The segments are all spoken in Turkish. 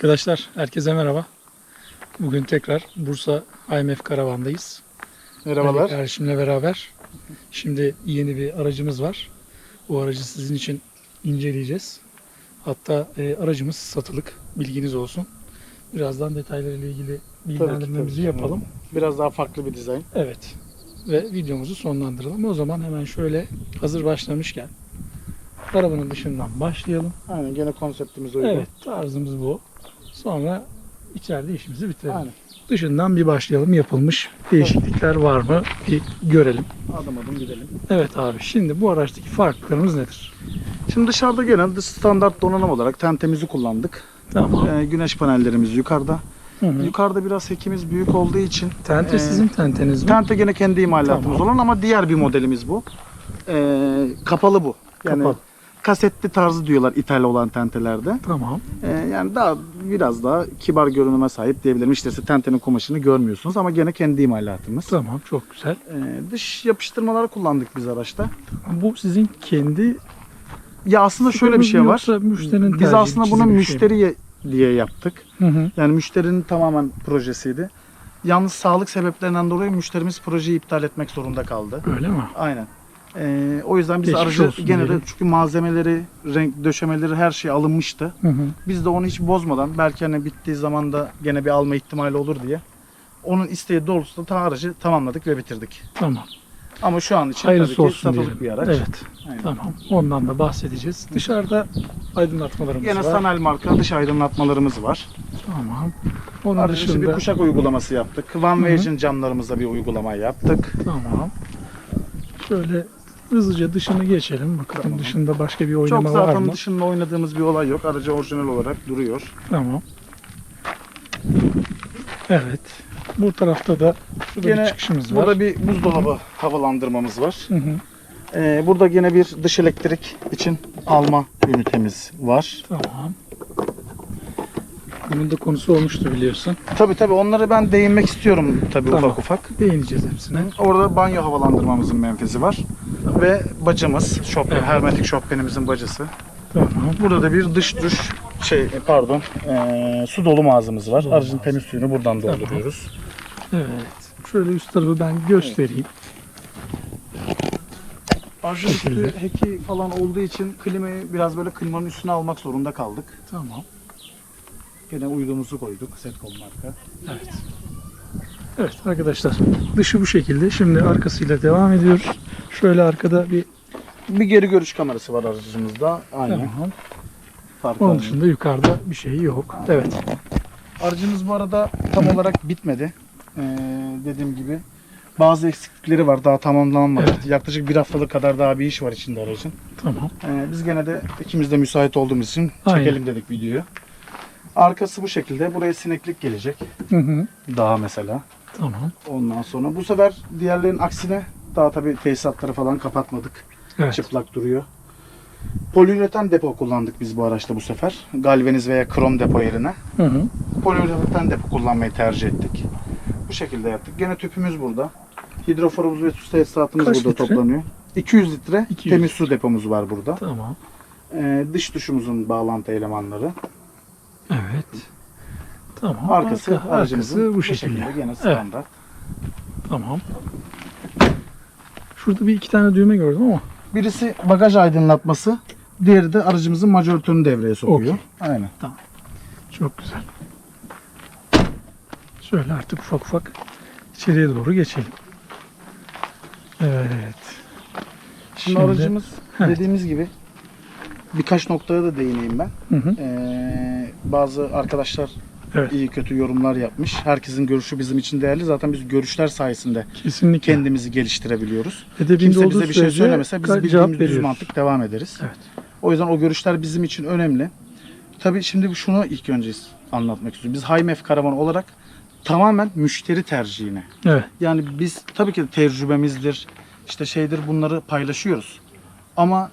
Arkadaşlar herkese merhaba. Bugün tekrar Bursa IMF karavandayız. Ali Merhabalar. kardeşimle beraber. Şimdi yeni bir aracımız var. Bu aracı sizin için inceleyeceğiz. Hatta e, aracımız satılık. Bilginiz olsun. Birazdan detaylarıyla ilgili bilgilendirmemizi tabii. yapalım. Biraz daha farklı bir dizayn. Evet. Ve videomuzu sonlandıralım. O zaman hemen şöyle hazır başlamışken arabanın dışından başlayalım. Aynen gene konseptimiz uygun. Evet tarzımız bu. Sonra içeride işimizi bitirelim. Aynen. Dışından bir başlayalım. Yapılmış değişiklikler var mı? Bir görelim. Adım adım gidelim. Evet abi şimdi bu araçtaki farklılıklarımız nedir? Şimdi dışarıda gelen standart donanım olarak tentemizi kullandık. Tamam. Ee, güneş panellerimiz yukarıda. Hı hı. Yukarıda biraz hekimiz büyük olduğu için Tente e, sizin tenteniz mi? Tente gene kendi imalatımız Tamam. olan ama diğer bir modelimiz bu. Ee, kapalı bu. Yani Kapalı. Kasetli tarzı diyorlar ithal olan tentelerde. Tamam. Ee, yani daha biraz daha kibar görünüme sahip diyebilirim. İşte siz tentenin kumaşını görmüyorsunuz ama gene kendi imalatımız. Tamam çok güzel. Ee, dış yapıştırmalar kullandık biz araçta. Bu sizin kendi Ya aslında şöyle bir şey var. Müşterinin Biz aslında bunu şey müşteriye diye yaptık. Hı hı. Yani müşterinin tamamen projesiydi. Yalnız sağlık sebeplerinden dolayı müşterimiz projeyi iptal etmek zorunda kaldı. Öyle mi? Aynen. Ee, o yüzden biz Geçmiş aracı olsun gene de diyelim. çünkü malzemeleri, renk döşemeleri her şey alınmıştı. Hı hı. Biz de onu hiç bozmadan belki hani bittiği zaman da gene bir alma ihtimali olur diye onun isteği doğrultusunda ta aracı tamamladık ve bitirdik. Tamam. Ama şu an için Hayırlısı tabii ki olsun satılık diyelim. bir araç. Evet. Aynen. Tamam. Ondan da bahsedeceğiz. Dışarıda aydınlatmalarımız Gene var. Sanel marka dış aydınlatmalarımız var. Tamam. Onun Aracı işte bir dışında kuşak uygulaması yaptık. Hı. Vision camlarımızda bir uygulama yaptık. Tamam. Şöyle hızlıca dışını geçelim. Bakalım Tamam. dışında başka bir Çok oynama var zaten mı? dışında oynadığımız bir olay yok. Aracı orijinal olarak duruyor. Tamam. Evet. Bu tarafta da şurada bir Gene çıkışımız var. Burada bir buzdolabı havalandırmamız var. Hı hı. Ee, burada yine bir dış elektrik için alma ünitemiz var. Tamam. Bunun da konusu olmuştu biliyorsun. Tabi tabi onları ben değinmek istiyorum tabi Tamam. ufak ufak. Değineceğiz hepsine. Orada banyo havalandırmamızın menfezi var. Ve bacamız, şop, Evet. hermetik şopbenimizin bacası. Tamam. Burada da bir dış duş şey pardon eee, su dolu ağzımız var. Dolu Aracın ağzı. temiz suyunu buradan Tamam. dolduruyoruz. Evet. Şöyle üst tarafı ben göstereyim. Şekilde. üstü heki falan olduğu için klimayı biraz böyle klimanın üstüne almak zorunda kaldık. Tamam. Gene uyduğumuzu koyduk. Setcom marka. Evet. Evet arkadaşlar dışı bu şekilde. Şimdi arkasıyla devam ediyoruz. Şöyle arkada bir Bir geri görüş kamerası var aracımızda. Aynen. tamam. Onun dışında yukarıda bir şey yok. Evet. Aracımız bu arada tam olarak bitmedi. Ee, dediğim gibi bazı eksiklikleri var. Daha tamamlanmadı. Evet. Yaklaşık bir haftalık kadar daha bir iş var içinde aracın. Tamam. Ee, biz gene de ikimiz de müsait olduğumuz için Aynen. çekelim dedik videoyu. Arkası bu şekilde. Buraya sineklik gelecek. Hı hı. Daha mesela. Tamam. Ondan sonra bu sefer diğerlerin aksine daha tabii tesisatları falan kapatmadık. Evet. Çıplak duruyor. Poliüretan depo kullandık biz bu araçta bu sefer. Galvaniz veya krom depo yerine. Hı hı. Poliüretan depo kullanmayı tercih ettik. Bu şekilde yaptık. Gene tüpümüz burada. Hidroforumuz ve su tesisatımız Kaç burada litre? toplanıyor. 200 litre 200. temiz su depomuz var burada. Tamam. Ee, dış duşumuzun bağlantı elemanları. Evet. Tamam. Arkası Arka- arkası bu şekilde. gene standart. Tamam. Şurada bir iki tane düğme gördüm ama. Birisi bagaj aydınlatması, diğeri de aracımızın majoratörünü devreye sokuyor. Okey. Aynen. Çok güzel. Şöyle artık ufak ufak içeriye doğru geçelim. Evet. Şimdi, aracımız Heh. dediğimiz gibi birkaç noktaya da değineyim ben. Hı hı. Ee, bazı arkadaşlar Evet. iyi kötü yorumlar yapmış. Herkesin görüşü bizim için değerli. Zaten biz görüşler sayesinde Kesinlikle. kendimizi geliştirebiliyoruz. Edebinde Kimse bize bir şey söylemese biz bildiğimiz düz mantık devam ederiz. Evet. O yüzden o görüşler bizim için önemli. Tabii şimdi şunu ilk önce anlatmak istiyorum. Biz Haymef Karavan olarak tamamen müşteri tercihine. Evet. Yani biz tabii ki tecrübemizdir, işte şeydir bunları paylaşıyoruz. Ama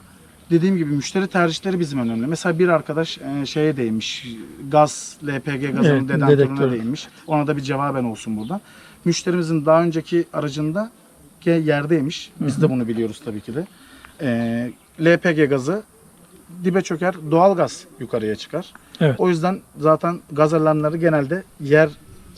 dediğim gibi müşteri tercihleri bizim önemli. Mesela bir arkadaş e, şeye değinmiş, gaz, LPG gazının Evet, dedektörüne dedektör. değinmiş. Ona da bir cevaben olsun burada. Müşterimizin daha önceki aracında yerdeymiş. Biz de bunu biliyoruz tabii ki de. E, LPG gazı dibe çöker, doğalgaz yukarıya çıkar. Evet. O yüzden zaten gaz alarmları genelde yer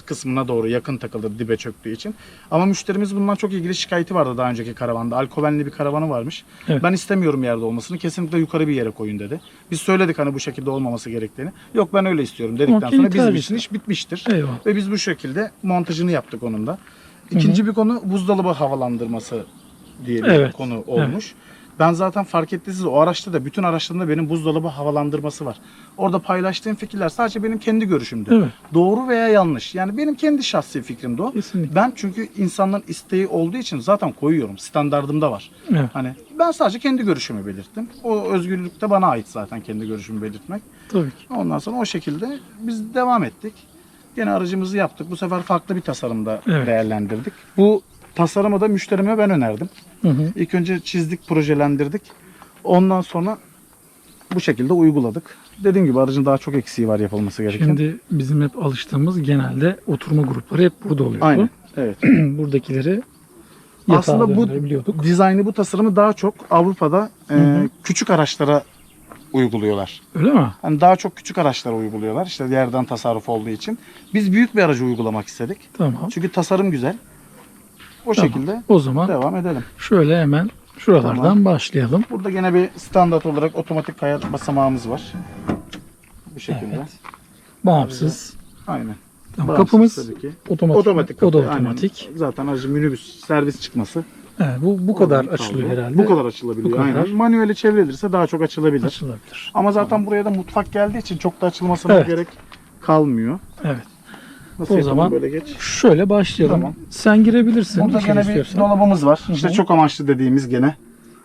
kısmına doğru yakın takılır dibe çöktüğü için. Ama müşterimiz bundan çok ilgili şikayeti vardı daha önceki karavanda. Alkovenli bir karavanı varmış. Evet. Ben istemiyorum yerde olmasını. Kesinlikle yukarı bir yere koyun dedi. Biz söyledik hani bu şekilde olmaması gerektiğini. Yok ben öyle istiyorum dedikten Okey, sonra bizim için iş bitmiştir. Eyvallah. Ve biz bu şekilde montajını yaptık onun da. İkinci bir konu buzdolabı havalandırması diye bir Evet, konu olmuş. Ben zaten fark ettiyseniz o araçta da bütün araçlarımda benim buzdolabı havalandırması var. Orada paylaştığım fikirler sadece benim kendi görüşümdü. Evet. Doğru veya yanlış. Yani benim kendi şahsi fikrimdi o. Kesinlikle. Ben çünkü insanların isteği olduğu için zaten koyuyorum. Standardımda var. Evet. Hani ben sadece kendi görüşümü belirttim. O özgürlük de bana ait zaten kendi görüşümü belirtmek. Tabii ki. Ondan sonra o şekilde biz devam ettik. Gene aracımızı yaptık. Bu sefer farklı bir tasarımda Evet. değerlendirdik. Bu tasarımı da müşterime ben önerdim. Hı hı. İlk önce çizdik, projelendirdik. Ondan sonra bu şekilde uyguladık. Dediğim gibi aracın daha çok eksiği var yapılması gereken. Şimdi bizim hep alıştığımız genelde oturma grupları hep burada oluyordu. Aynen. Evet. Buradakileri Aslında bu dizaynı, bu tasarımı daha çok Avrupa'da e, hı. küçük araçlara uyguluyorlar. Öyle mi? Hani daha çok küçük araçlara uyguluyorlar. İşte yerden tasarruf olduğu için. Biz büyük bir aracı uygulamak istedik. Tamam. Çünkü tasarım güzel. O Tamam. şekilde O zaman devam edelim. şöyle hemen şuralardan Tamam. başlayalım. Burada gene bir standart olarak otomatik kaya basamağımız var. Bu şekilde. Evet. Bağımsız. Aynen. Tamam. Bağımsız Kapımız tabii ki. otomatik. Otomatik O da kapı, aynen. otomatik. Zaten aracın minibüs servis çıkması. Evet, bu bu kadar Oradan açılıyor kaldı. herhalde. Bu kadar açılabiliyor. Bu kadar. Aynen. Manueli çevrilirse daha çok açılabilir. açılabilir. Ama zaten buraya da mutfak geldiği için çok da açılmasına Evet. gerek kalmıyor. Evet. Nasıl O zaman böyle geç. Şöyle başlayalım. Tamam. Sen girebilirsin. Burada gene bir dolabımız var. Hı İşte çok amaçlı dediğimiz gene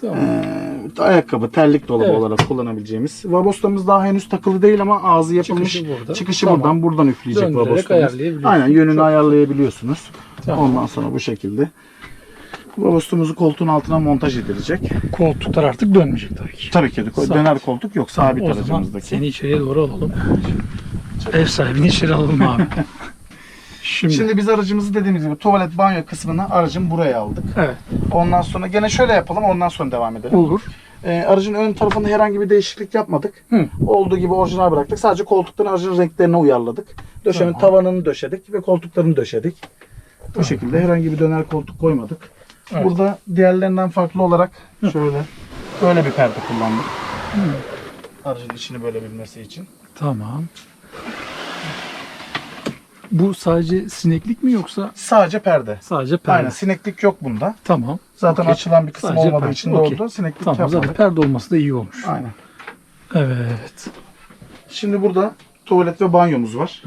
Tamam. Ee, ayakkabı, terlik dolabı Evet. olarak kullanabileceğimiz. Vabostamız daha henüz takılı değil ama ağzı yapılmış. Çıkışı burada. Çıkışı Tamam. buradan, buradan üfleyecek Döndürerek vabostamız. Aynen yönünü Çok- ayarlayabiliyorsunuz. Tamam. Ondan sonra bu şekilde. Vabostumuzu koltuğun altına montaj edilecek. Koltuklar artık dönmeyecek tabii ki. Tabii ki Sabit. döner koltuk yok sabit o zaman aracımızdaki. seni içeriye doğru alalım. Ev sahibini içeri alalım abi. Şimdi, Şimdi biz aracımızı dediğimiz gibi tuvalet banyo kısmını aracın buraya aldık. evet Ondan sonra gene şöyle yapalım ondan sonra devam edelim. olur. Ee, aracın ön tarafında herhangi bir değişiklik yapmadık. Hı. Olduğu gibi orijinal bıraktık. Sadece koltukların aracın renklerine uyarladık. Döşemin Tamam. tavanını döşedik ve koltuklarını döşedik. Bu şekilde herhangi bir döner koltuk koymadık. Evet. Burada diğerlerinden farklı olarak şöyle böyle bir perde kullandık. Aracın içini böyle bilmesi için. Tamam. Bu sadece sineklik mi yoksa Sadece perde. sadece perde? Aynen sineklik yok bunda. Tamam. Zaten Okey. açılan bir kısım Sadece olmadığı perde. için de Okey. oldu. Sineklik Tamam yapmadık. zaten perde olması da iyi olmuş. Aynen. Evet. Şimdi burada tuvalet ve banyomuz var.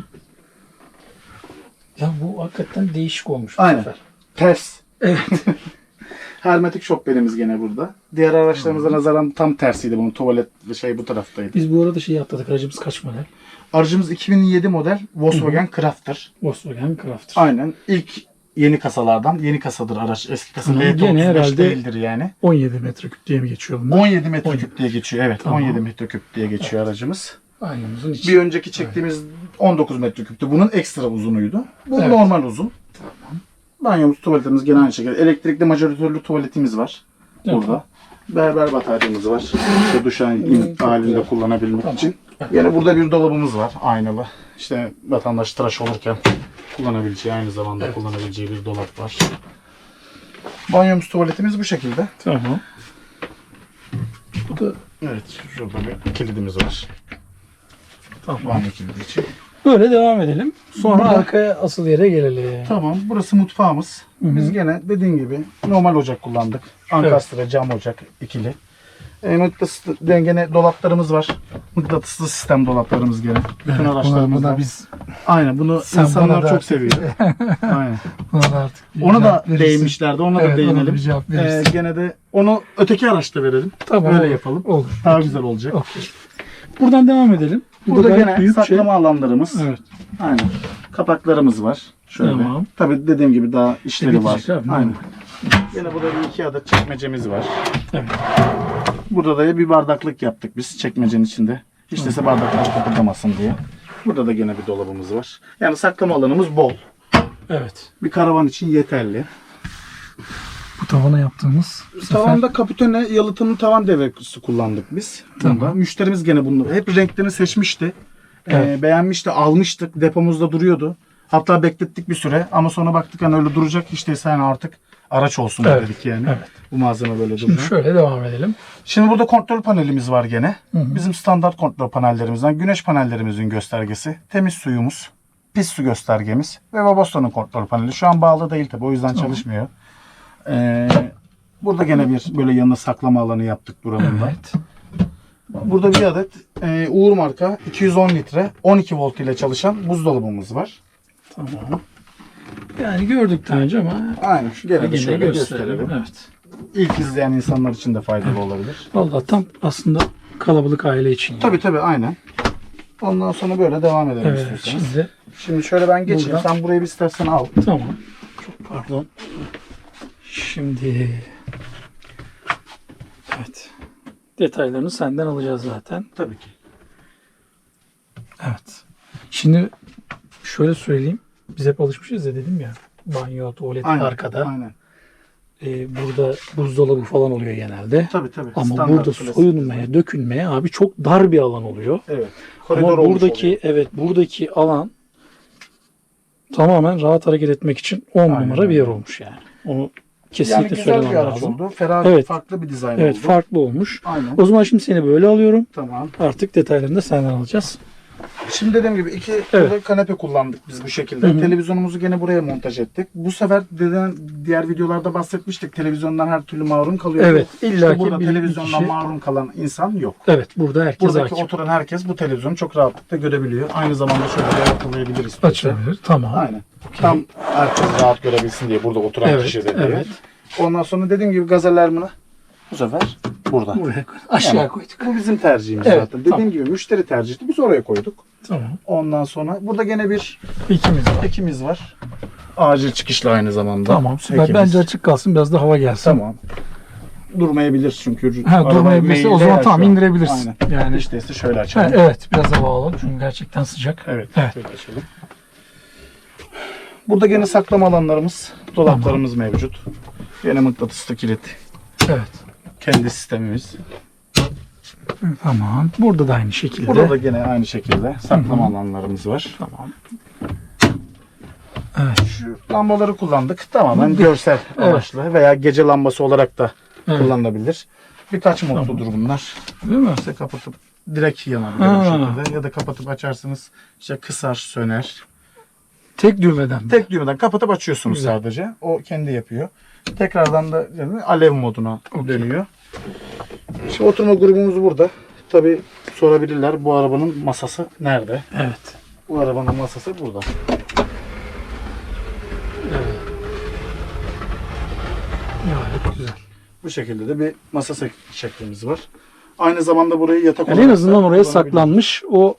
Ya bu hakikaten değişik olmuş bu Aynen. sefer. Ters. Evet. Hermetik şofbenimiz gene burada. Diğer araçlarımıza nazaran tam tersiydi bunun. Tuvalet ve şey bu taraftaydı. Biz bu arada şeyi atladık. Aracımız kaç model? Aracımız 2007 model Volkswagen Crafter. Volkswagen Crafter. Aynen. İlk yeni kasalardan. Yeni kasadır araç. Eski kasa Tamam, LT35 gene herhalde- değildir yani. 17 metreküp diye mi geçiyor bunlar? 17 metreküp diye geçiyor. Evet. Tamam. 17 metreküp diye geçiyor aracımız. Aynımızın içi. Bir önceki çektiğimiz 19 metreküptü. Bunun ekstra uzunuydu. Bu Evet. normal uzun. Banyomuz, tuvaletimiz gene aynı şekilde. Elektrikli majoratörlü tuvaletimiz var. Tamam. Burada. Berber bataryamız var. İşte çok halinde kullanabilmek Tamam. için. Yine burada bir dolabımız var aynalı. İşte vatandaş tıraş olurken kullanabileceği aynı zamanda Evet. kullanabileceği bir dolap var. Banyomuz tuvaletimiz bu şekilde. Tamam. Bu da Evet şurada bir kilidimiz var. tamam. Banyo kilidi için. Böyle devam edelim. Sonra Burada- arkaya asıl yere gelelim. Tamam burası mutfağımız. Hı hı. Biz gene dediğim gibi normal ocak kullandık. Ankastre cam ocak ikili. E, mıknatıslı dengene dolaplarımız var. Mıknatıslı sistem dolaplarımız gene. Bütün Evet, araçlarımızda. buna biz Aynen bunu Sen insanlar da çok seviyor. Aynen. buna da artık Ona da verirsin. değinmişlerdi. Ona Evet, da ona değinelim. bir cevap Ee, gene de onu öteki araçta verelim. Tamam. öyle olur. yapalım. Olur. Daha güzel olacak. Okey. Buradan devam edelim. Burada gayet gene büyük saklama alanlarımız. Şey. Evet. Aynen. Kapaklarımız var. Şöyle. Tamam. Tabii dediğim gibi daha işleri var. bitecek abi, Aynen. Yine burada bir iki adet çekmecemiz var. Evet. Burada da bir bardaklık yaptık biz çekmecenin içinde. Hiç değilse bardaklar kıpırdamasın diye. Burada da gene bir dolabımız var. Yani saklama alanımız bol. Evet. Bir karavan için yeterli. Tavana yaptığımız bu Tavanda kapitone yalıtımlı tavan devresi kullandık biz. Tamam. Bunda. Müşterimiz gene bunu hep renklerini seçmişti. Evet. Ee, beğenmişti, almıştık. Depomuzda duruyordu. Hatta beklettik bir süre ama sonra baktık hani öyle duracak değilse yani artık araç olsun Evet. dedik yani. Evet. Bu malzeme böyle Şimdi şöyle devam edelim. Şimdi burada kontrol panelimiz var gene. Bizim standart kontrol panellerimizden güneş panellerimizin göstergesi, temiz suyumuz, pis su göstergemiz ve Babaston'un kontrol paneli. Şu an bağlı değil tabi o yüzden çalışmıyor. Ee, burada gene bir böyle yanına saklama alanı yaptık buranın da. Evet. Burada bir adet e, Uğur marka 210 litre 12 volt ile çalışan buzdolabımız var. Tamam. Yani gördük daha önce ama Aynen. Gene de şöyle gösterelim. Evet. İlk izleyen insanlar için de faydalı olabilir. Vallahi tam aslında kalabalık aile için. yani. Tabi tabi aynen. Ondan sonra böyle devam edelim Evet. istiyorsanız. Şimdi Şimdi şöyle ben geçeyim. Buradan- Sen burayı bir istersen al. tamam. Çok pardon. Şimdi evet. Detaylarını senden alacağız zaten. Tabii ki. Evet. Şimdi şöyle söyleyeyim. Biz hep alışmışız ya dedim ya. Banyo, tuvalet Aynen. arkada. Aynen. Ee, burada buzdolabı falan oluyor genelde. Tabii tabii. Ama Standart burada klasik. soyunmaya, dökünmeye abi çok dar bir alan oluyor. Evet. Koridor Ama buradaki oluyor. evet buradaki alan tamamen rahat hareket etmek için 10 Aynen numara bir yer olmuş yani. Onu yani kesinlikle güzel söylemem bir araç lazım. oldu. Ferah Evet. farklı bir dizayn Evet oldu. farklı olmuş. Aynen. O zaman şimdi seni böyle alıyorum. Tamam. Artık detaylarını da senden alacağız. Şimdi dediğim gibi iki burada kanepe kullandık biz bu şekilde. Hı hı. Televizyonumuzu gene buraya montaj ettik. Bu sefer dediğim diğer videolarda bahsetmiştik. Televizyondan her türlü mahrum kalıyor. Evet, İşte illaki burada bir- televizyondan kişi- mahrum kalan insan yok. Evet burada herkes Buradaki hakim. oturan herkes bu televizyonu çok rahatlıkla görebiliyor. Aynı zamanda şöyle de istiyorsa. Açılabilir. Tamam. Aynen. Tam herkes rahat görebilsin diye burada oturan Evet, kişi de evet. Ondan sonra dediğim gibi gaz alarmını bu sefer burada. Buraya koy. Aşağı Yani koyduk. Bu bizim tercihimiz Evet, zaten. Dediğim tamam. gibi müşteri tercihti. Biz oraya koyduk. Tamam. Ondan sonra burada gene bir İkimiz var. ekimiz var. Acil çıkışlı aynı zamanda. Tamam süper. Ekimiz. Bence açık kalsın biraz da hava gelsin. Tamam. Durmayabilir çünkü. Ha, durmayabilirse o zaman tamam indirebilirsin. Aynen. Yani İşte şöyle Ha, açalım. evet biraz hava alalım çünkü gerçekten sıcak. Evet. Evet. şöyle açalım. Burada gene saklama alanlarımız, dolaplarımız mevcut. Gene mıknatıslı kilit. Evet. Kendi sistemimiz. Tamam. Burada da aynı şekilde. Burada da gene aynı şekilde saklama alanlarımız var. Tamam. Evet. Şu lambaları kullandık. Tamamen Bu- görsel Evet. amaçlı veya gece lambası olarak da Evet. kullanılabilir. Birkaç modludur bunlar. Değil mi? İşte kapatıp direkt yanabilir Ha. bu şekilde. Ya da kapatıp açarsınız. İşte kısar, söner. Tek düğmeden. mi? Tek düğmeden kapatıp açıyorsunuz Güzel. sadece. O kendi yapıyor. Tekrardan da yani alev moduna dönüyor. Şimdi oturma grubumuz burada. Tabi sorabilirler bu arabanın masası nerede? Evet. Bu arabanın masası burada. Gayet güzel. Bu şekilde de bir masa şeklimiz var. Aynı zamanda burayı yatak Yani en azından da oraya kullanabilir. saklanmış o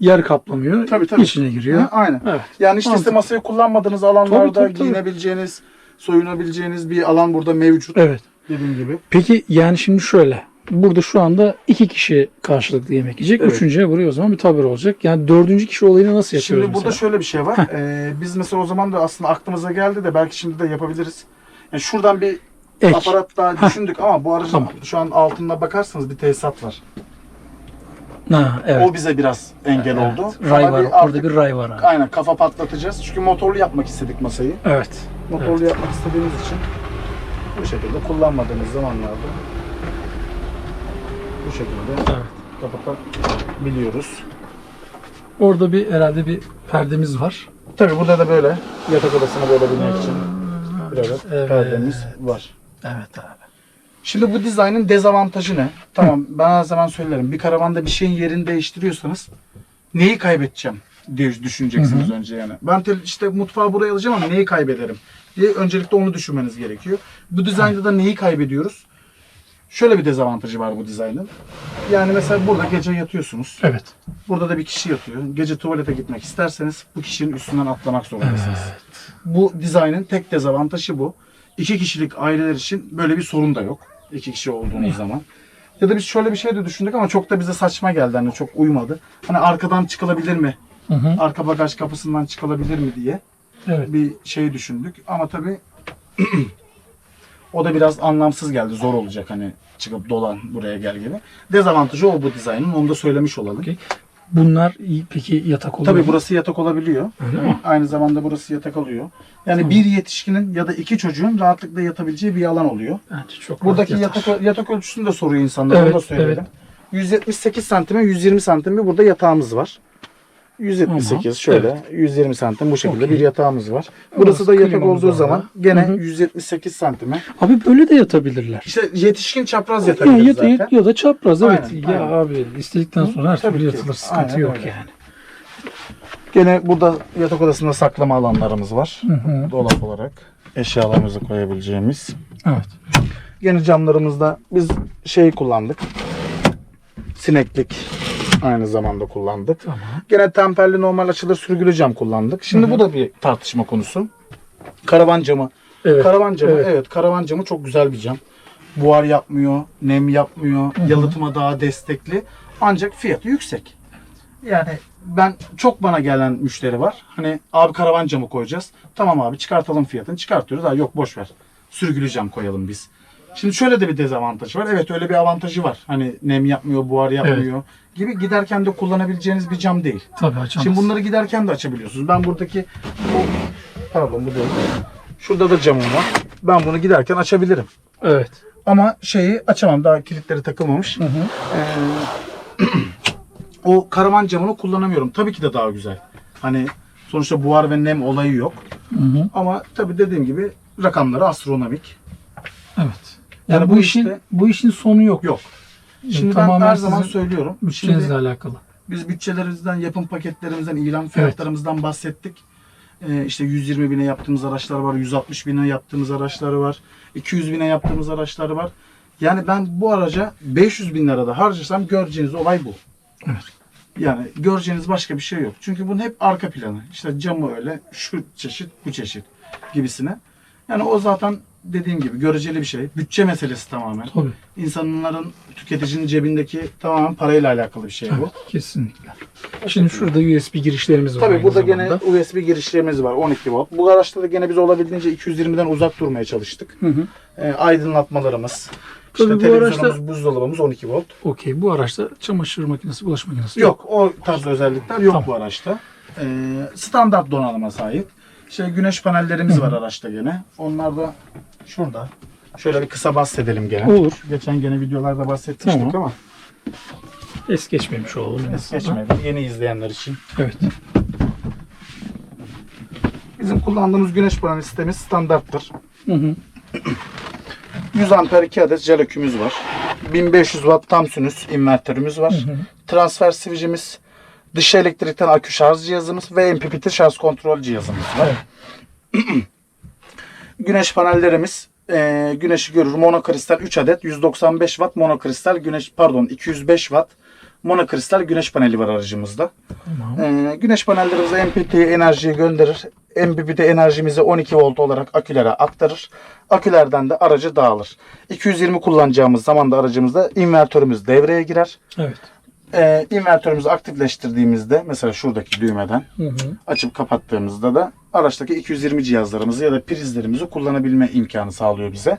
yer kaplamıyor. Tabii, tabii. İçine giriyor. Ha, aynen. Evet. Yani işte size Mantıklı. masayı kullanmadığınız alanlarda Tabii, tabii, tabii. giyinebileceğiniz, soyunabileceğiniz bir alan burada mevcut. Evet. Dediğim gibi. Peki yani şimdi şöyle. Burada şu anda iki kişi karşılıklı yemek yiyecek. Evet. Üçüncüye buraya o zaman bir tabir olacak. Yani dördüncü kişi olayını nasıl yapıyoruz Şimdi burada mesela? şöyle bir şey var. Ee, biz mesela o zaman da aslında aklımıza geldi de belki şimdi de yapabiliriz. Yani şuradan bir Ek. aparat daha düşündük ama bu aracın Tamam. şu an altında bakarsanız bir tesisat var. Ha, evet. O bize biraz engel oldu. Ray var. bir artık- bir ray var abi. Aynen kafa patlatacağız. Çünkü motorlu yapmak istedik masayı. Evet. Motorlu yapmak istediğimiz için bu şekilde kullanmadığımız zamanlarda bu şekilde Evet. kapatabiliyoruz. Orada bir herhalde bir perdemiz var. Tabii burada da böyle yatak odasına böyle binmek için adet Evet. perdemiz var. Evet abi. Şimdi bu dizaynın dezavantajı ne? Tamam ben her zaman söylerim. Bir karavanda bir şeyin yerini değiştiriyorsanız neyi kaybedeceğim diye düşüneceksiniz önce yani. Ben te- işte mutfağı buraya alacağım ama neyi kaybederim diye öncelikle onu düşünmeniz gerekiyor. Bu dizaynda da neyi kaybediyoruz? Şöyle bir dezavantajı var bu dizaynın. Yani mesela burada gece yatıyorsunuz. Evet. Burada da bir kişi yatıyor. Gece tuvalete gitmek isterseniz bu kişinin üstünden atlamak zorundasınız. Bu dizaynın tek dezavantajı bu. İki kişilik aileler için böyle bir sorun da yok. İki kişi olduğunuz zaman. Ya da biz şöyle bir şey de düşündük ama çok da bize saçma geldi. Hani çok uymadı. Hani arkadan çıkılabilir mi? Hı hı. Arka bagaj kapısından çıkılabilir mi diye Evet. bir şey düşündük. Ama tabii O da biraz anlamsız geldi. Zor olacak hani çıkıp dolan buraya gel gibi. Dezavantajı o bu dizaynın. Onu da söylemiş olalım. Okey. Bunlar iyi- peki yatak oluyor Tabii mu? burası yatak olabiliyor. Öyle mi? Aynı zamanda burası yatak alıyor. Yani Tamam. bir yetişkinin ya da iki çocuğun rahatlıkla yatabileceği bir alan oluyor. Bence çok Buradaki rahat yatar. yatak yatak ölçüsünü de soruyor insanlar. Evet, Onu da söyleyelim. 178 santime 120 santim bir burada yatağımız var. 178 Tamam, şöyle 120 santim bu şekilde Okey. bir yatağımız var. Burası da yatak klimamız olduğu var zaman gene Hı hı. 178 santime. Abi böyle de yatabilirler. İşte yetişkin çapraz Ya, yatabilir ya, zaten. ya, da çapraz evet. Aynen, ya aynen. abi istedikten sonra her türlü yatılır. Sıkıntı Aynen yok öyle. yani. Gene burada yatak odasında saklama alanlarımız var. Hı hı. Dolap olarak eşyalarımızı koyabileceğimiz. Evet. Gene camlarımızda biz şey kullandık. Sineklik aynı zamanda kullandık. Tamam. Gene temperli normal açılır sürgülü cam kullandık. Şimdi Hı hı. bu da bir tartışma konusu. Karavan camı. Evet. Karavan camı evet. evet. karavan camı çok güzel bir cam. Buhar yapmıyor, nem yapmıyor, hı. yalıtıma daha destekli. Ancak fiyatı yüksek. Yani ben çok bana gelen müşteri var. Hani abi karavan camı koyacağız. Tamam abi çıkartalım fiyatını. Çıkartıyoruz. Ha yok boş ver. Sürgülü cam koyalım biz. Şimdi şöyle de bir dezavantajı var. Evet öyle bir avantajı var. Hani nem yapmıyor, buhar yapmıyor gibi giderken de kullanabileceğiniz bir cam değil. Tabii açamaz. Şimdi bunları giderken de açabiliyorsunuz. Ben buradaki bu pardon bu değil. Şurada da camım var. Ben bunu giderken açabilirim. Evet. Ama şeyi açamam. Daha kilitleri takılmamış. Hı hı. Ee, o karavan camını kullanamıyorum. Tabii ki de daha güzel. Hani sonuçta buhar ve nem olayı yok. Hı hı. Ama tabii dediğim gibi rakamları astronomik. Evet. Yani, Yani bu, bu işin işte- bu işin sonu yok. Yok. Yani Şimdi ben tamamen her zaman söylüyorum. Bütçenizle Şimdi alakalı. biz bütçelerimizden, yapım paketlerimizden, ilan fiyatlarımızdan bahsettik. Ee, işte 120 bine yaptığımız araçlar var, 160 bine yaptığımız araçlar var, 200 bine yaptığımız araçlar var. Yani ben bu araca 500 bin lirada harcarsam göreceğiniz olay bu. Evet. Yani göreceğiniz başka bir şey yok. Çünkü bunun hep arka planı. İşte camı öyle, şu çeşit, bu çeşit gibisine. Yani o zaten dediğim gibi göreceli bir şey. Bütçe meselesi tamamen. Tabii. İnsanların, tüketicinin cebindeki tamamen parayla alakalı bir şey bu. Evet, kesinlikle. Şimdi şurada USB girişlerimiz var. Tabii burada gene USB girişlerimiz var 12 volt. Bu araçta da gene biz olabildiğince 220'den uzak durmaya çalıştık. Hı hı. Ee, aydınlatmalarımız, Tabii işte bu araçta- buzdolabımız 12 volt. Okey. Bu araçta çamaşır makinesi, bulaşık makinesi Yok, o tarz özellikler yok Tamam. bu araçta. Ee, standart donanıma sahip. İşte güneş panellerimiz var araçta gene. Onlar da şurada. Şöyle bir kısa bahsedelim gene. Olur. Geçen gene videolarda bahsetmiştik Tamam. ama Es geçmemiş olalım. en es azından. geçmeyelim. Yeni izleyenler için. Evet. Bizim kullandığımız güneş panel sistemi standarttır. Hı hı. 100 amper 2 adet jel akümüz var. 1500 watt tam sinüs invertörümüz var. Transfer switch'imiz, dış elektrikten akü şarj cihazımız ve MPPT şarj kontrol cihazımız var. Güneş panellerimiz e, güneşi görür. Monokristal 3 adet 195 watt monokristal güneş pardon 205 watt monokristal güneş paneli var aracımızda. Tamam. Ee, güneş panellerimize MPPT enerjiyi gönderir. MPPT enerjimizi 12 volt olarak akülere aktarır. Akülerden de aracı dağılır. 220 kullanacağımız zaman da aracımızda invertörümüz devreye girer. Evet. Ee, invertörümüzü aktifleştirdiğimizde mesela şuradaki düğmeden Hı hı. açıp kapattığımızda da araçtaki 220 cihazlarımızı ya da prizlerimizi kullanabilme imkanı sağlıyor bize.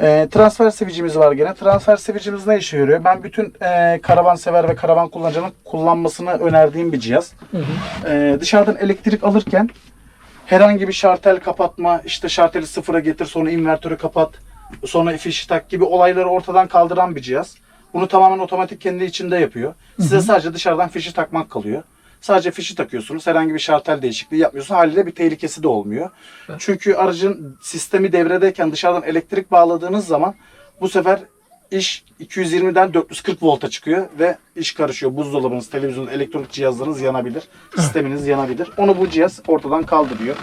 Ee, transfer switch'imiz var gene. Transfer switch'imiz ne işe yarıyor? Ben bütün e, karavan sever ve karavan kullanıcının kullanmasını önerdiğim bir cihaz. Hı hı. Ee, dışarıdan elektrik alırken herhangi bir şartel kapatma, işte şarteli sıfıra getir, sonra invertörü kapat, sonra fişi tak gibi olayları ortadan kaldıran bir cihaz. Bunu tamamen otomatik kendi içinde yapıyor. Size sadece dışarıdan fişi takmak kalıyor. Sadece fişi takıyorsunuz. Herhangi bir şartel değişikliği yapmıyorsunuz. Haliyle bir tehlikesi de olmuyor. Çünkü aracın sistemi devredeyken dışarıdan elektrik bağladığınız zaman bu sefer iş 220'den 440 volta çıkıyor ve iş karışıyor. Buzdolabınız, televizyonunuz, elektronik cihazlarınız yanabilir. Sisteminiz yanabilir. Onu bu cihaz ortadan kaldırıyor.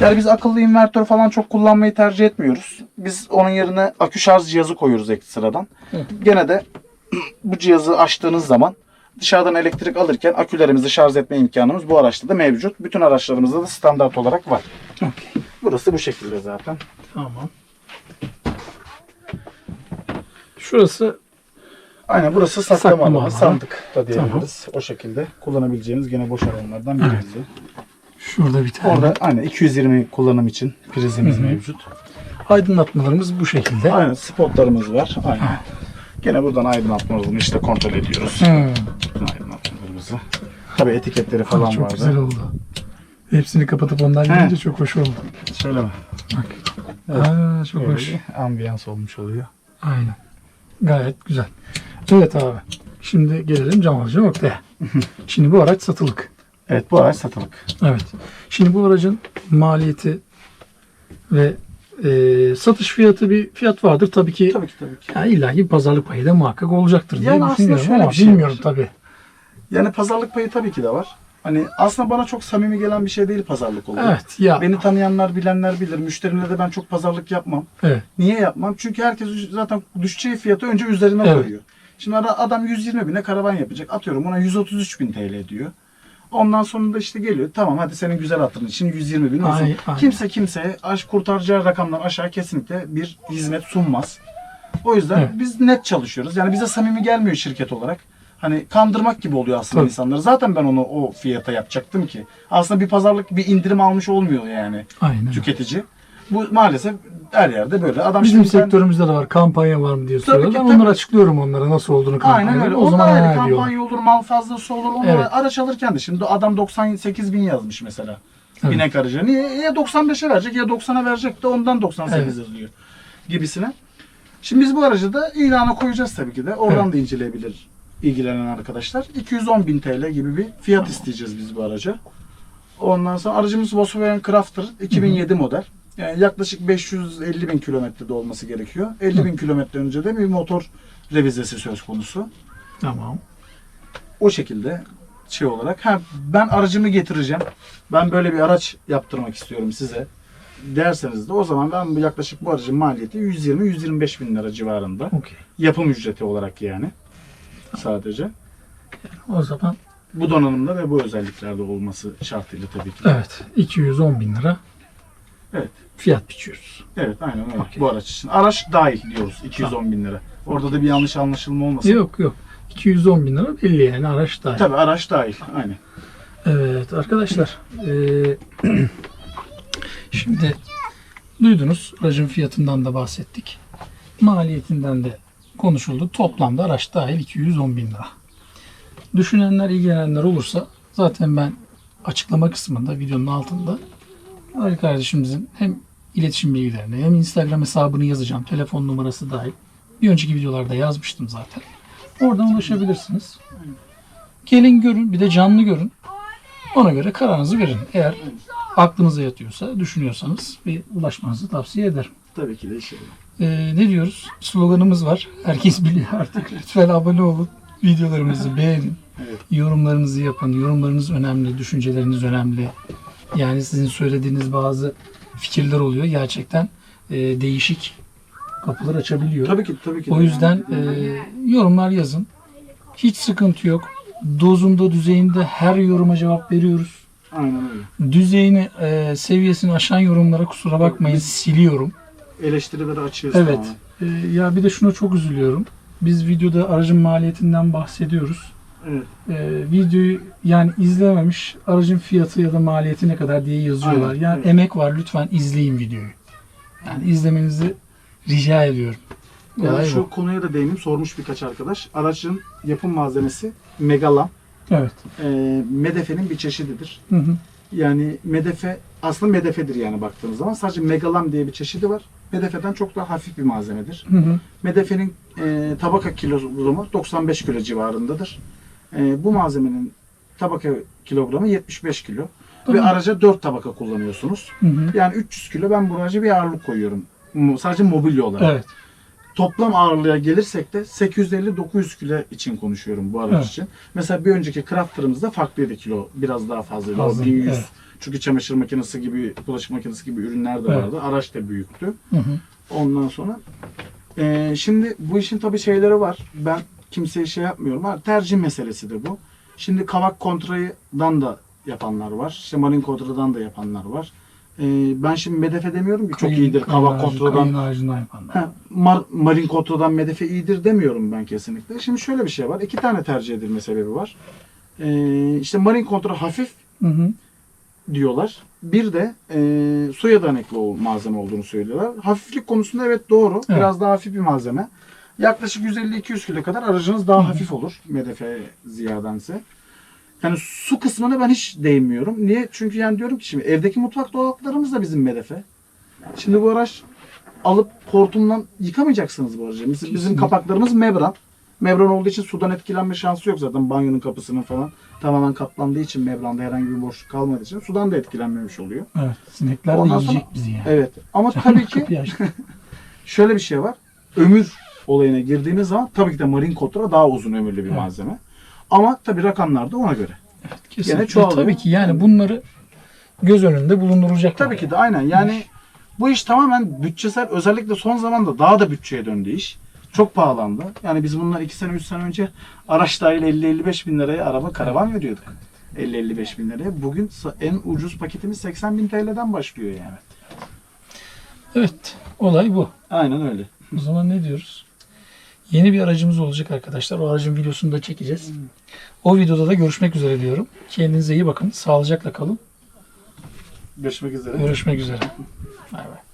Yani biz akıllı invertör falan çok kullanmayı tercih etmiyoruz. Biz onun yerine akü şarj cihazı koyuyoruz ekstradan. Gene de bu cihazı açtığınız zaman dışarıdan elektrik alırken akülerimizi şarj etme imkanımız bu araçta da mevcut. Bütün araçlarımızda da standart olarak var. Okey. Burası bu şekilde zaten. Tamam. Şurası Aynen burası saklama, Saklama alanı, sandık da diyebiliriz. O şekilde kullanabileceğiniz gene boş alanlardan birisi. şurada bir tane. Orada aynen 220 kullanım için prizimiz mevcut. Aydınlatmalarımız bu şekilde. Aynen spotlarımız var. Aynen. Gene buradan aydınlatmalarımızı işte kontrol ediyoruz. Hmm. Aydınlatmalarımızı. Tabii etiketleri falan çok vardı. güzel oldu. Hepsini kapatıp ondan gelince çok hoş oldu. Şöyle mi? Aa, çok Böyle hoş. ambiyans olmuş oluyor. Aynen. Gayet güzel. Evet abi. Şimdi gelelim cam alıcı noktaya. Şimdi bu araç satılık. Evet bu araç satılık. Evet. Şimdi bu aracın maliyeti ve e, satış fiyatı bir fiyat vardır. Tabii ki Tabii ki tabii ki. ya illa ki pazarlık payı da muhakkak olacaktır diye Yani aslında düşünüyorum şöyle ama bir şey bilmiyorum tabii. Yani pazarlık payı tabii ki de var. Hani aslında bana çok samimi gelen bir şey değil pazarlık oluyor. Evet ya. Beni tanıyanlar bilenler bilir. Müşterimle de ben çok pazarlık yapmam. Evet. Niye yapmam? Çünkü herkes zaten düşeceği fiyatı önce üzerine Evet. koyuyor. Şimdi adam 120 bine karavan yapacak. Atıyorum ona 133 bin TL diyor. Ondan sonra da işte geliyor. Tamam hadi senin güzel hatırın için 120 bin olsun. Ay-. Kimse kimseye aş kurtaracağı rakamdan aşağı kesinlikle bir hizmet sunmaz. O yüzden Evet. biz net çalışıyoruz. Yani bize samimi gelmiyor şirket olarak. Hani kandırmak gibi oluyor aslında Tabii. insanları. Zaten ben onu o fiyata yapacaktım ki. Aslında bir pazarlık bir indirim almış olmuyor yani Aynen. tüketici. Bu maalesef her yerde böyle. Adam Bizim şimdi ben- sektörümüzde de var. Kampanya var mı diye soruyorlar. ki, Ben tabii. onları açıklıyorum onlara nasıl olduğunu kampanyada. Aynen öyle. O zaman aynı ha diyorlar. kampanya olur, mal fazlası olur. Onlara Evet. araç alırken de şimdi adam 98 bin yazmış mesela. Evet. Binek aracı. Niye? Ya 95'e verecek ya 90'a verecek de ondan 98 Evet. yazılıyor gibisine. Şimdi biz bu aracı da ilana koyacağız tabii ki de. Oradan Evet. da inceleyebilir ilgilenen arkadaşlar. 210 bin TL gibi bir fiyat isteyeceğiz biz bu araca. Ondan sonra aracımız Volkswagen Crafter 2007 model. Yani yaklaşık 550 bin kilometrede olması gerekiyor. 50 bin kilometre önce de bir motor revizesi söz konusu. Tamam. O şekilde şey olarak. Ha, ben aracımı getireceğim. Ben böyle bir araç yaptırmak istiyorum size derseniz de o zaman ben bu yaklaşık bu aracın maliyeti 120-125 bin lira civarında. Okey. Yapım ücreti olarak yani. Sadece. O zaman Bu donanımda ve bu özelliklerde olması şartıyla tabii ki. evet 210 bin lira Evet. fiyat biçiyoruz. Evet aynen öyle. Okey. Bu araç için. Araç dahil diyoruz 210 bin lira. Orada da bir yanlış anlaşılma olmasın. Yok yok. 210 bin lira belli yani araç dahil. Tabii araç dahil. Aynen. Evet arkadaşlar. eee, şimdi duydunuz aracın fiyatından da bahsettik. Maliyetinden de konuşuldu. Toplamda araç dahil 210 bin lira. Düşünenler, ilgilenenler olursa zaten ben açıklama kısmında videonun altında Ali kardeşimizin hem iletişim bilgilerini hem Instagram hesabını yazacağım. Telefon numarası dahil. Bir önceki videolarda yazmıştım zaten. Oradan ulaşabilirsiniz. Gelin görün bir de canlı görün. Ona göre kararınızı verin. Eğer aklınıza yatıyorsa, düşünüyorsanız bir ulaşmanızı tavsiye ederim. Tabii ki de inşallah. Ee, ne diyoruz? Sloganımız var. Herkes biliyor artık. Lütfen abone olun. Videolarımızı beğenin. Evet. Yorumlarınızı yapın. Yorumlarınız önemli. Düşünceleriniz önemli. Yani sizin söylediğiniz bazı fikirler oluyor. Gerçekten e, değişik kapılar açabiliyor. Tabii ki tabii ki. O de. yüzden e, yorumlar yazın. Hiç sıkıntı yok. Dozunda, düzeyinde her yoruma cevap veriyoruz. Aynen öyle. Düzeyini, e, seviyesini aşan yorumlara kusura bakmayın siliyorum. Eleştirileri açıyoruz Evet. tamamen. E, ya bir de şuna çok üzülüyorum. Biz videoda aracın maliyetinden bahsediyoruz. Evet. E, videoyu yani izlememiş aracın fiyatı ya da maliyeti ne kadar diye yazıyorlar. Aynen, Yani evet. emek var lütfen izleyin videoyu. Yani izlemenizi rica ediyorum. Yani Olay şu bu. konuya da değindim. Sormuş birkaç arkadaş. Aracın yapım malzemesi Megalam. Evet. E, Medefe'nin bir çeşididir. Hı hı. Yani Medefe aslında Medefe'dir yani baktığınız zaman. Sadece Megalam diye bir çeşidi var. Medefe'den çok daha hafif bir malzemedir. Hı hı. Medefe'nin e, tabaka kilogramı 95 kilo civarındadır. E, bu malzemenin tabaka kilogramı 75 kilo. Ve Tamam. araca 4 tabaka kullanıyorsunuz. Hı hı. Yani 300 kilo ben bu araca bir ağırlık koyuyorum. Sadece mobilya olarak. Evet. Toplam ağırlığa gelirsek de 850-900 kilo için konuşuyorum bu araç Evet. için. Mesela bir önceki Crafter'ımızda farklıydı kilo. Biraz daha fazlaydı. Fazla, O 1100. evet. Çünkü çamaşır makinesi gibi, bulaşık makinesi gibi ürünler de Evet. vardı. Araç da büyüktü. Hı hı. Ondan sonra eee, şimdi bu işin tabii şeyleri var. Ben kimseye şey yapmıyorum. Ha, tercih meselesi de bu. Şimdi kavak kontraydan da yapanlar var. İşte marin kontradan da yapanlar var. Eee, ben şimdi medefe demiyorum ki çok iyidir kayın kavak ağacı- kontradan. Kayın ağacından yapanlar. Ha, mar, marin kontradan medefe iyidir demiyorum ben kesinlikle. Şimdi şöyle bir şey var. İki tane tercih edilme sebebi var. Eee işte marin kontra hafif Hı hı. Diyorlar. Bir de e, suya dayanıklı malzeme olduğunu söylüyorlar. Hafiflik konusunda evet doğru. Evet. Biraz daha hafif bir malzeme. Yaklaşık 150-200 kilo kadar aracınız daha hafif olur. MDF ziyadense. Yani su kısmına ben hiç değinmiyorum. Niye? Çünkü yani diyorum ki şimdi evdeki mutfak dolaplarımız da bizim MDF. Şimdi bu araç alıp hortumdan yıkamayacaksınız bu aracı. Bizim, kapaklarımız membran. Membran olduğu için sudan etkilenme şansı yok zaten banyonun kapısının falan. Tamamen kaplandığı için membranda herhangi bir boşluk kalmadığı için sudan da etkilenmemiş oluyor. Evet. Sinekler de Ondan sonra- yiyecek bizi yani. Evet. Ama tabii ki şöyle bir şey var. Ömür olayına girdiğimiz zaman tabii ki de Marine Kotra daha uzun ömürlü bir Evet. malzeme. Ama tabii rakamlar da ona göre. Kesinlikle. çoğalıyor. Tabii ki yani bunları göz önünde bulunduracak. Tabii ki de aynen. Yani bu iş tamamen bütçesel. Özellikle son zamanda daha da bütçeye döndü iş. Çok pahalandı. Yani biz bunlar 2 sene 3 sene önce araç dahil 50-55 bin liraya araba karavan veriyorduk. 50-55 bin liraya. Bugün en ucuz paketimiz 80 bin TL'den başlıyor yani. Evet. Olay bu. Aynen öyle. O zaman ne diyoruz? Yeni bir aracımız olacak arkadaşlar. O aracın videosunu da çekeceğiz. O videoda da görüşmek üzere diyorum. Kendinize iyi bakın. Sağlıcakla kalın. Görüşmek üzere. Görüşmek üzere. Bay bay.